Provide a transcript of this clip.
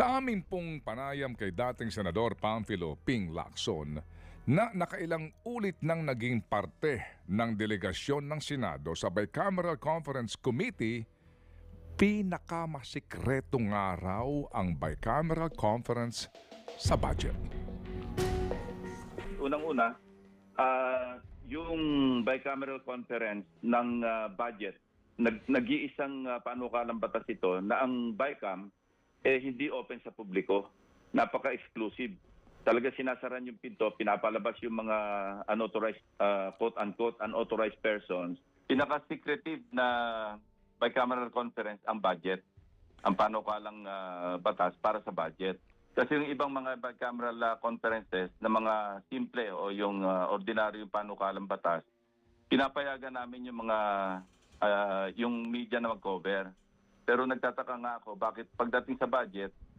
Sa aming pong panayam kay dating Senador Pamphilo Ping Lacson na nakailang ulit nang naging parte ng delegasyon ng Senado sa Bicameral Conference Committee, pinakamasikreto nga raw ang Bicameral Conference sa budget. unang-una, ah, yung bicameral conference ng ah, budget, nag, nag-iisang uh, panukalang batas ito na ang BICAM eh, hindi open sa publiko. Napaka-exclusive. Talaga sinasaran yung pinto, pinapalabas yung mga unauthorized, ah, quote-unquote, unauthorized persons. Pinaka-secretive na bicameral conference ang budget, ang panukalang ah, batas para sa budget. Kasi yung ibang mga bicameral uh, conferences na mga simple o yung uh, ordinaryo panukalang batas, pinapayagan namin yung mga ah, yung media na mag-cover. Pero nagtataka nga ako bakit pagdating sa budget,